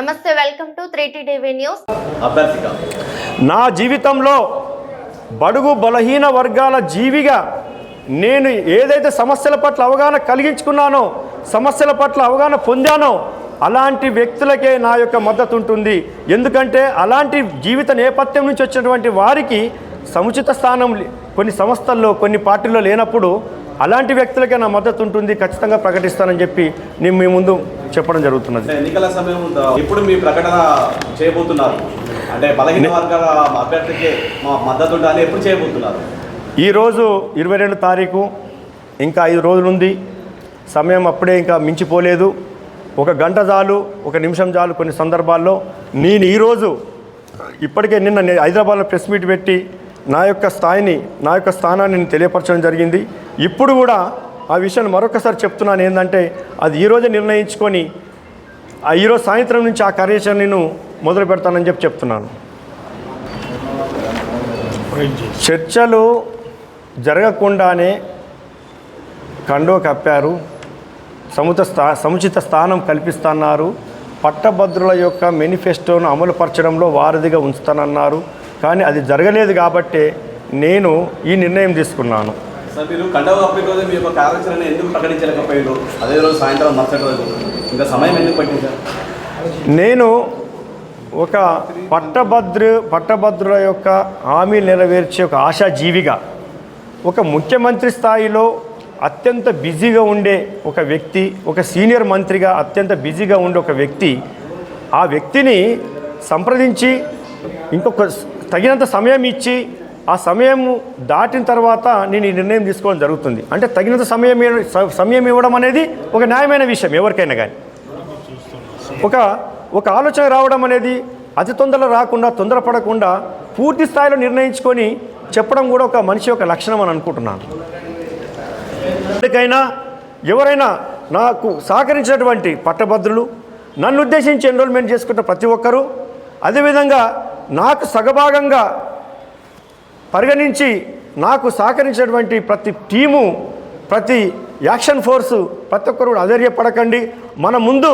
నమస్తే welcome to three TV news. నా జీవితంలో బడుగు బలహీన వర్గాల జీవిగా నేను ఏదైతే సమస్యల పట్ల అవగాహన కలిగించుకున్నానో సమస్యల పట్ల అవగాహన పొందానో అలాంటి వ్యక్తులకే నా యొక్క మద్దతు ఉంటుంది. ఎందుకంటే అలాంటి జీవిత నేపథ్యం నుంచి వచ్చినటువంటి వారికి సముచిత స్థానం కొన్ని సంస్థల్లో కొన్ని పార్టీల్లో లేనప్పుడు అలాంటి వ్యక్తులకే నా మద్దతు ఉంటుంది ఖచ్చితంగా ప్రకటిస్తానని చెప్పి నేను మీ ముందు చెప్పడం జరుగుతున్నది. ఎన్నికల సమయం ఎప్పుడు మీ ప్రకటన చేయబోతున్నారు? అంటే బలహీన వర్గాల అభ్యర్థికి మా మద్దతు ఉండాలి ఎప్పుడు చేయబోతున్నారు? ఈరోజు ఇరవై రెండు తారీఖు ఇంకా ఐదు రోజులు ఉంది. సమయం అప్పుడే ఇంకా మించిపోలేదు. ఒక గంట చాలు ఒక నిమిషం చాలు కొన్ని సందర్భాల్లో. నేను ఈరోజు ఇప్పటికే నిన్న హైదరాబాద్లో ప్రెస్ మీట్ పెట్టి నా యొక్క స్థాయిని నా యొక్క స్థానాన్ని నేను తెలియపరచడం జరిగింది. ఇప్పుడు కూడా ఆ విషయాన్ని మరొకసారి చెప్తున్నాను ఏంటంటే అది ఈరోజే నిర్ణయించుకొని ఆ ఈరోజు సాయంత్రం నుంచి ఆ కార్యాచరణను మొదలు పెడతానని చెప్పి చెప్తున్నాను. చర్చలు జరగకుండానే కండో కప్పారు సముత స్థా సముచిత స్థానం కల్పిస్తున్నారు పట్టభద్రుల యొక్క మేనిఫెస్టోను అమలుపరచడంలో వారధిగా ఉంచుతానన్నారు కానీ అది జరగలేదు కాబట్టే నేను ఈ నిర్ణయం తీసుకున్నాను. సార్ మీరు కండవ కప్పే రోజు మీ యొక్క కార్యాచరణ ఎందుకు ప్రకటించలేకపోయారు అదే రోజు సాయంత్రం మరుసటి రోజు. ఇంకా సమయం ఎందుకు పట్టింది సార్? నేను ఒక పట్టభద్రు పట్టభద్రుల యొక్క హామీ నెరవేర్చే ఒక ఆశాజీవిగా ఒక ముఖ్యమంత్రి స్థాయిలో అత్యంత బిజీగా ఉండే ఒక వ్యక్తి ఒక సీనియర్ మంత్రిగా అత్యంత బిజీగా ఉండే ఒక వ్యక్తి ఆ వ్యక్తిని సంప్రదించి ఇంకొక తగినంత సమయం ఇచ్చి ఆ సమయం దాటిన తర్వాత నేను ఈ నిర్ణయం తీసుకోవడం జరుగుతుంది. అంటే తగినంత సమయం సమయం ఇవ్వడం అనేది ఒక న్యాయమైన విషయం ఎవరికైనా కానీ ఒక ఒక ఆలోచన రావడం అనేది అతి తొందరలో రాకుండా తొందరపడకుండా పూర్తి స్థాయిలో నిర్ణయించుకొని చెప్పడం కూడా ఒక మనిషి యొక్క లక్షణం అని అనుకుంటున్నాను. ఎప్పటికైనా ఎవరైనా నాకు సహకరించినటువంటి పట్టభద్రులు నన్ను ఉద్దేశించి ఎన్రోల్మెంట్ చేసుకున్న ప్రతి ఒక్కరూ అదేవిధంగా నాకు సగభాగంగా పరిగణించి నాకు సహకరించినటువంటి ప్రతి టీము ప్రతి యాక్షన్ ఫోర్సు ప్రతి ఒక్కరు కూడా అధైర్యపడకండి మన ముందు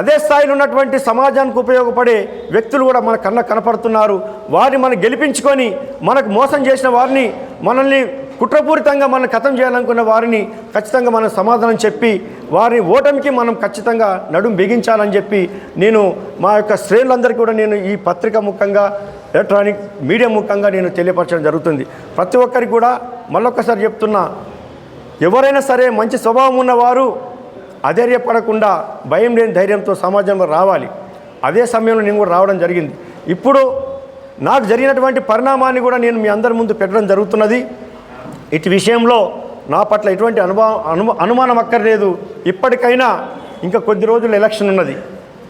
అదే స్థాయిలో ఉన్నటువంటి సమాజానికి ఉపయోగపడే వ్యక్తులు కూడా మన కన్న కనపడుతున్నారు. వారిని మనం గెలిపించుకొని మనకు మోసం చేసిన వారిని మనల్ని కుట్రపూరితంగా మనం కథం చేయాలనుకున్న వారిని ఖచ్చితంగా మనం సమాధానం చెప్పి వారి ఓటమికి మనం ఖచ్చితంగా నడుం బిగించాలని చెప్పి నేను మా యొక్క శ్రేణులందరికీ కూడా నేను ఈ పత్రిక ముఖంగా ఎలక్ట్రానిక్ మీడియా ముఖంగా నేను తెలియపరచడం జరుగుతుంది. ప్రతి ఒక్కరికి కూడా మళ్ళొక్కసారి చెప్తున్నా ఎవరైనా సరే మంచి స్వభావం ఉన్నవారు అధైర్యపడకుండా భయం లేని ధైర్యంతో సమాజంలో రావాలి. అదే సమయంలో నేను కూడా రావడం జరిగింది. ఇప్పుడు నాకు జరిగినటువంటి పరిణామాన్ని కూడా నేను మీ అందరి ముందు పెట్టడం జరుగుతున్నది. ఇటు విషయంలో నా పట్ల ఎటువంటి అనుభవం అను అనుమానం అక్కర్లేదు. ఇప్పటికైనా ఇంకా కొద్ది రోజులు ఎలక్షన్ ఉన్నది.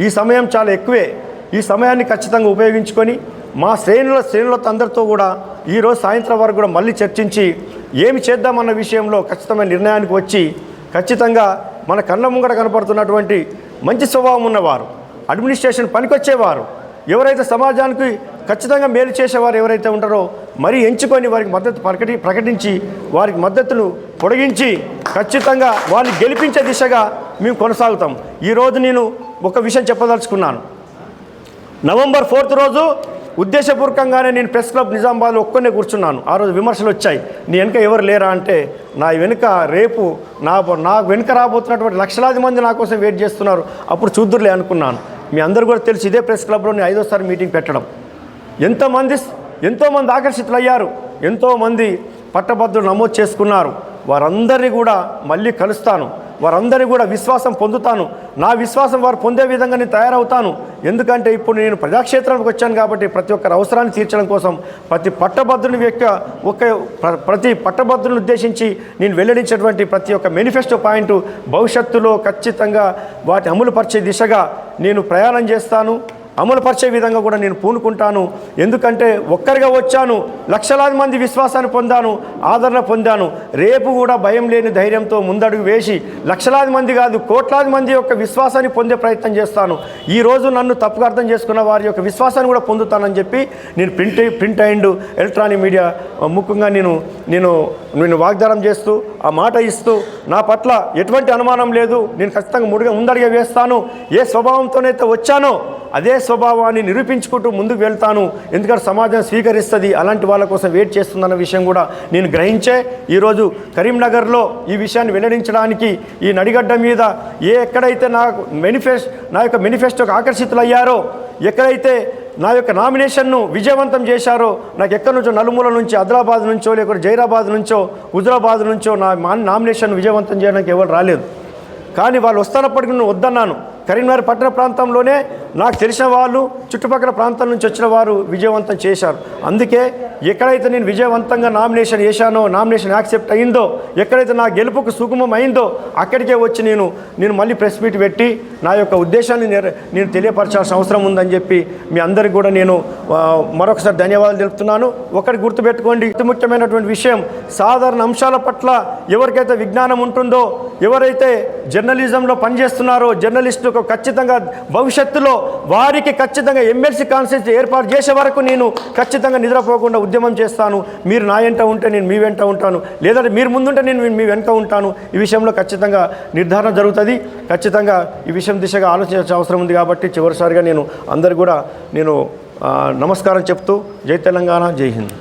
ఈ సమయం చాలా ఎక్కువే. ఈ సమయాన్ని ఖచ్చితంగా ఉపయోగించుకొని మా శ్రేణుల శ్రేణులతో అందరితో కూడా ఈరోజు సాయంత్రం వరకు కూడా మళ్ళీ చర్చించి ఏమి చేద్దామన్న విషయంలో ఖచ్చితమైన నిర్ణయానికి వచ్చి ఖచ్చితంగా మన కన్న ముంగట కనపడుతున్నటువంటి మంచి స్వభావం ఉన్నవారు అడ్మినిస్ట్రేషన్ పనికొచ్చేవారు ఎవరైతే సమాజానికి ఖచ్చితంగా మేలు చేసేవారు ఎవరైతే ఉంటారో మరీ ఎంచుకొని వారికి మద్దతు ప్రకటి ప్రకటించి వారికి మద్దతును పొడిగించి ఖచ్చితంగా వారిని గెలిపించే దిశగా మేము కొనసాగుతాం. ఈరోజు నేను ఒక విషయం చెప్పదలుచుకున్నాను. నవంబర్ ఫోర్త్ రోజు ఉద్దేశపూర్వకంగానే నేను ప్రెస్ క్లబ్ నిజామాబాద్లో ఒక్కనే కూర్చున్నాను. ఆ రోజు విమర్శలు వచ్చాయి. నీ వెనుక ఎవరు లేరా అంటే నా వెనుక రేపు నా నా వెనుక రాబోతున్నటువంటి లక్షలాది మంది నా కోసం వెయిట్ చేస్తున్నారు. అప్పుడు చూద్దురులే అనుకున్నాను. మీ అందరూ కూడా తెలిసి ఇదే ప్రెస్ క్లబ్లో నేను ఐదోసారి మీటింగ్ పెట్టడం. ఎంతోమంది ఎంతోమంది ఆకర్షితులయ్యారు. ఎంతోమంది పట్టభద్రులు నమోదు చేసుకున్నారు. వారందరినీ కూడా మళ్ళీ కలుస్తాను. వారందరినీ కూడా విశ్వాసం పొందుతాను. నా విశ్వాసం వారు పొందే విధంగా నేను తయారవుతాను. ఎందుకంటే ఇప్పుడు నేను ప్రజాక్షేత్రానికి వచ్చాను కాబట్టి ప్రతి ఒక్కరి అవసరాన్ని తీర్చడం కోసం ప్రతి పట్టభద్రుని యొక్క ఒక ప్ర- ప్రతి పట్టభద్రుని ఉద్దేశించి నేను వెల్లడించినటువంటి ప్రతి ఒక్క మేనిఫెస్టో పాయింట్ భవిష్యత్తులో ఖచ్చితంగా వాటి అమలుపరిచే దిశగా నేను ప్రయాణం చేస్తాను. అమలుపరిచే విధంగా కూడా నేను పూనుకుంటాను. ఎందుకంటే ఒక్కరిగా వచ్చాను లక్షలాది మంది విశ్వాసాన్ని పొందాను ఆదరణ పొందాను. రేపు కూడా భయం లేని ధైర్యంతో ముందడుగు వేసి లక్షలాది మంది కాదు కోట్లాది మంది యొక్క విశ్వాసాన్ని పొందే ప్రయత్నం చేస్తాను. ఈ రోజు నన్ను తప్పుగా అర్థం చేసుకున్న వారి యొక్క విశ్వాసాన్ని కూడా పొందుతానని చెప్పి నేను print print and electronic media ముఖ్యంగా నేను నేను నేను వాగ్దానం చేస్తూ ఆ మాట ఇస్తూ నా పట్ల ఎటువంటి అనుమానం లేదు. నేను ఖచ్చితంగా ముడిగా ముందడిగా వేస్తాను. ఏ స్వభావంతోనైతే వచ్చానో అదే స్వభావాన్ని నిరూపించుకుంటూ ముందుకు వెళ్తాను. ఎందుకంటే సమాజం స్వీకరిస్తుంది. అలాంటి వాళ్ళ కోసం వెయిట్ చేస్తుందన్న విషయం కూడా నేను గ్రహించే ఈరోజు కరీంనగర్లో ఈ విషయాన్ని వెల్లడించడానికి ఈ నడిగడ్డ మీద ఏ ఎక్కడైతే నాకు మేనిఫెస్ట్ నా యొక్క మేనిఫెస్టోకి ఆకర్షితులయ్యారో ఎక్కడైతే నా యొక్క నామినేషన్ను విజయవంతం చేశారో నాకు ఎక్కడి నుంచో నలుమూల నుంచి ఆదిలాబాద్ నుంచో లేకపోతే జైరాబాద్ నుంచో హుజరాబాద్ నుంచో నా మా- నామినేషన్ విజయవంతం చేయడానికి ఎవరు రాలేదు. కానీ వాళ్ళు వస్తున్నప్పటికీ నేను వద్దన్నాను. కరీంనగర్ పట్టణ ప్రాంతంలోనే నాకు తెలిసిన వాళ్ళు చుట్టుపక్కల ప్రాంతం నుంచి వచ్చిన వారు విజయవంతం చేశారు. అందుకే ఎక్కడైతే నేను విజయవంతంగా నామినేషన్ వేశానో నామినేషన్ యాక్సెప్ట్ అయిందో ఎక్కడైతే నా గెలుపుకు సుగమం అయిందో అక్కడికే వచ్చి నేను నేను మళ్ళీ ప్రెస్ మీట్ పెట్టి నా యొక్క ఉద్దేశాన్ని నేను తెలియపరచాల్సిన అవసరం ఉందని చెప్పి మీ అందరికి కూడా నేను మరొకసారి ధన్యవాదాలు తెలుపుతున్నాను. ఒకటి గుర్తుపెట్టుకోండి అతి ముఖ్యమైనటువంటి విషయం సాధారణ అంశాల పట్ల ఎవరికైతే విజ్ఞానం ఉంటుందో ఎవరైతే జర్నలిజంలో పనిచేస్తున్నారో జర్నలిస్టు కొరకు ఖచ్చితంగా భవిష్యత్తులో వారికి ఖచ్చితంగా ఎమ్మెల్సీ కాన్స్టిట్యూన్సీ ఏర్పాటు చేసే వరకు నేను ఖచ్చితంగా నిద్రపోకుండా ఉద్యమం చేస్తాను. మీరు నా వెంట ఉంటే నేను మీ వెంట ఉంటాను. లేదంటే మీరు ముందుంటే నేను మీ వెంట ఉంటాను. ఈ విషయంలో ఖచ్చితంగా నిర్ధారణ జరుగుతుంది. ఖచ్చితంగా ఈ విషయం దిశగా ఆలోచించాల్సిన అవసరం ఉంది కాబట్టి చివరిసారిగా నేను అందరు కూడా నేను నమస్కారం చెప్తూ జై తెలంగాణ జై హింద్.